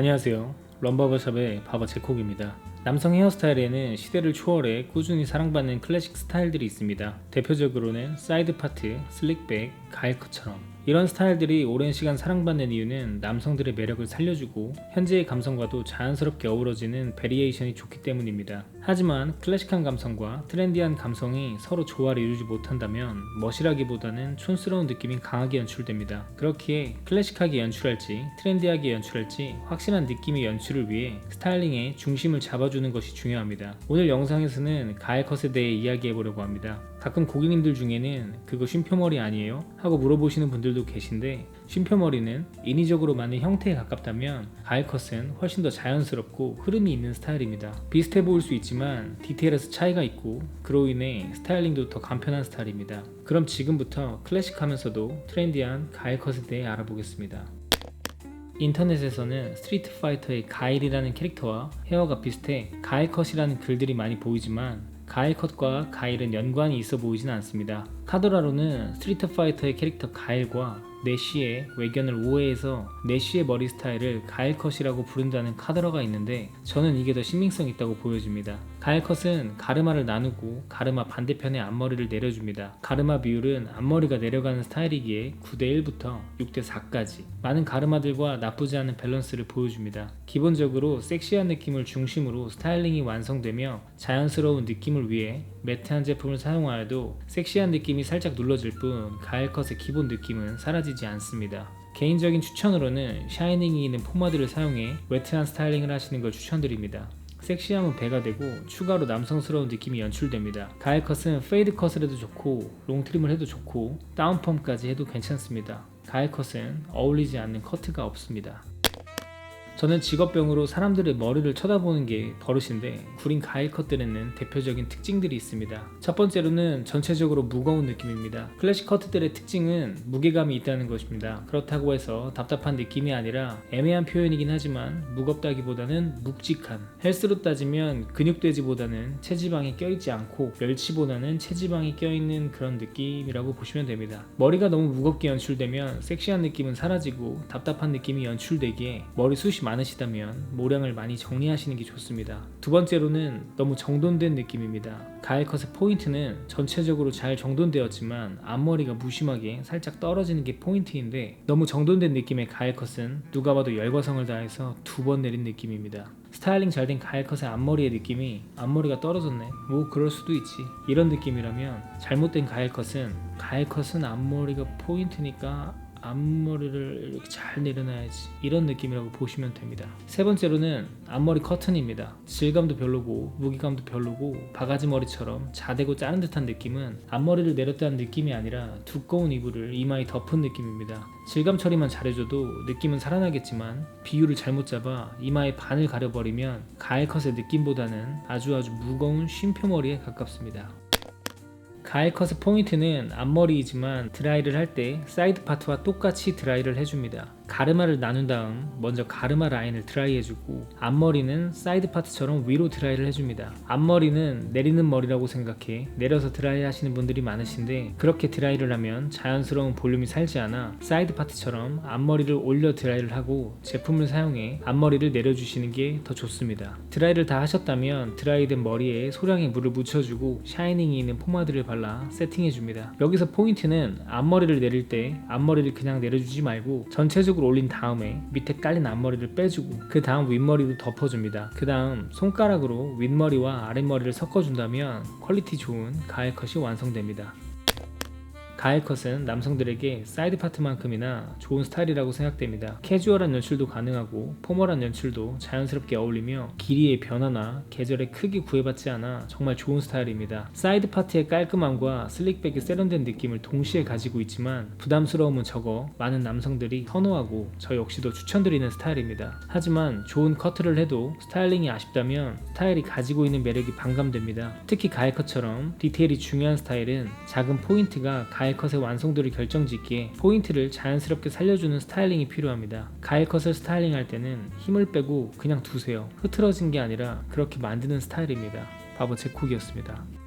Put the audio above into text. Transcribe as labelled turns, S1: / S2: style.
S1: 안녕하세요. 럼버버샵의 바버 제콕입니다. 남성 헤어스타일에는 시대를 초월해 꾸준히 사랑받는 클래식 스타일들이 있습니다. 대표적으로는 사이드 파트, 슬릭백, 가일컷처럼 이런 스타일들이 오랜 시간 사랑받는 이유는 남성들의 매력을 살려주고 현재의 감성과도 자연스럽게 어우러지는 베리에이션이 좋기 때문입니다. 하지만 클래식한 감성과 트렌디한 감성이 서로 조화를 이루지 못한다면 멋이라기보다는 촌스러운 느낌이 강하게 연출됩니다. 그렇기에 클래식하게 연출할지 트렌디하게 연출할지 확실한 느낌의 연출을 위해 스타일링에 중심을 잡아주는 것이 중요합니다. 오늘 영상에서는 가일 컷에 대해 이야기해 보려고 합니다. 가끔 고객님들 중에는 그거 쉼표머리 아니에요? 하고 물어보시는 분들도 계신데 쉼표머리는 인위적으로 만든 형태에 가깝다면 가일컷은 훨씬 더 자연스럽고 흐름이 있는 스타일입니다. 비슷해 보일 수 있지만 디테일에서 차이가 있고 그로 인해 스타일링도 더 간편한 스타일입니다. 그럼 지금부터 클래식하면서도 트렌디한 가일컷에 대해 알아보겠습니다. 인터넷에서는 스트리트 파이터의 가일이라는 캐릭터와 헤어가 비슷해 가일컷이라는 글들이 많이 보이지만 가일컷과 가일은 연관이 있어 보이진 않습니다. 카도라로는 스트리트 파이터의 캐릭터 가일과 내쉬의 외견을 오해해서 내쉬의 머리 스타일을 가일컷이라고 부른다는 카더러가 있는데 저는 이게 더 신빙성 있다고 보여집니다. 가일컷은 가르마를 나누고 가르마 반대편에 앞머리를 내려줍니다. 가르마 비율은 앞머리가 내려가는 스타일이기에 9대 1부터 6대 4까지 많은 가르마들과 나쁘지 않은 밸런스를 보여줍니다. 기본적으로 섹시한 느낌을 중심으로 스타일링이 완성되며 자연스러운 느낌을 위해 매트한 제품을 사용하여도 섹시한 느낌이 살짝 눌러질 뿐 가일컷의 기본 느낌은 사라지 지 않습니다. 개인적인 추천으로는 샤이닝이 있는 포마드를 사용해 웨트한 스타일링을 하시는 걸 추천드립니다. 섹시함은 배가 되고 추가로 남성스러운 느낌이 연출됩니다. 가일컷은 페이드 컷을 해도 좋고 롱트림을 해도 좋고 다운펌까지 해도 괜찮습니다. 가일컷은 어울리지 않는 커트가 없습니다. 저는 직업병으로 사람들의 머리를 쳐다보는 게 버릇인데 구린 가일 컷들에는 대표적인 특징들이 있습니다. 첫 번째로는 전체적으로 무거운 느낌입니다. 클래식 커트들의 특징은 무게감이 있다는 것입니다. 그렇다고 해서 답답한 느낌이 아니라 애매한 표현이긴 하지만 무겁다기보다는 묵직한 헬스로 따지면 근육돼지보다는 체지방이 껴있지 않고 멸치보다는 체지방이 껴있는 그런 느낌이라고 보시면 됩니다. 머리가 너무 무겁게 연출되면 섹시한 느낌은 사라지고 답답한 느낌이 연출되기에 머리숱이 많으시다면 모량을 많이 정리하시는 게 좋습니다. 두 번째로는 너무 정돈된 느낌입니다. 가일 컷의 포인트는 전체적으로 잘 정돈되었지만 앞머리가 무심하게 살짝 떨어지는 게 포인트인데 너무 정돈된 느낌의 가일 컷은 누가 봐도 열과성을 다해서 두 번 내린 느낌입니다. 스타일링 잘 된 가일 컷의 앞머리의 느낌이 앞머리가 떨어졌네. 뭐 그럴 수도 있지. 이런 느낌이라면 잘못된 가일 컷은 가일 컷은 앞머리가 포인트니까 앞머리를 이렇게 잘 내려놔야지 이런 느낌이라고 보시면 됩니다. 세 번째로는 앞머리 커튼입니다. 질감도 별로고 무게감도 별로고 바가지 머리처럼 자대고 자른 듯한 느낌은 앞머리를 내렸다는 느낌이 아니라 두꺼운 이불을 이마에 덮은 느낌입니다. 질감 처리만 잘해줘도 느낌은 살아나겠지만 비율을 잘못 잡아 이마에 반을 가려버리면 가일 컷의 느낌보다는 아주 아주 무거운 쉼표머리에 가깝습니다 가일 컷의 포인트는 앞머리이지만 드라이를 할 때 사이드 파트와 똑같이 드라이를 해줍니다. 가르마를 나눈 다음 먼저 가르마 라인을 드라이 해주고 앞머리는 사이드 파트처럼 위로 드라이를 해줍니다. 앞머리는 내리는 머리라고 생각해 내려서 드라이 하시는 분들이 많으신데 그렇게 드라이를 하면 자연스러운 볼륨이 살지 않아 사이드 파트처럼 앞머리를 올려 드라이를 하고 제품을 사용해 앞머리를 내려주시는 게 더 좋습니다. 드라이를 다 하셨다면 드라이된 머리에 소량의 물을 묻혀주고 샤이닝이 있는 포마드를 발라 세팅해줍니다. 여기서 포인트는 앞머리를 내릴 때 앞머리를 그냥 내려주지 말고 전체적으로 올린 다음에 밑에 깔린 앞머리를 빼주고 그 다음 윗머리도 덮어줍니다. 그 다음 손가락으로 윗머리와 아랫머리를 섞어준다면 퀄리티 좋은 가일 컷이 완성됩니다. 가일 컷은 남성들에게 사이드 파트만큼이나 좋은 스타일이라고 생각됩니다. 캐주얼한 연출도 가능하고 포멀한 연출도 자연스럽게 어울리며 길이의 변화나 계절에 크게 구애받지 않아 정말 좋은 스타일입니다. 사이드 파트의 깔끔함과 슬릭백의 세련된 느낌을 동시에 가지고 있지만 부담스러움은 적어 많은 남성들이 선호하고 저 역시도 추천드리는 스타일입니다. 하지만 좋은 커트를 해도 스타일링이 아쉽다면 스타일이 가지고 있는 매력이 반감됩니다. 특히 가일 컷처럼 디테일이 중요한 스타일은 작은 포인트가 가일 가일컷의 완성도를 결정짓기에 포인트를 자연스럽게 살려주는 스타일링이 필요합니다. 가일컷을 스타일링할 때는 힘을 빼고 그냥 두세요. 흐트러진 게 아니라 그렇게 만드는 스타일입니다. 바보 제콕이었습니다.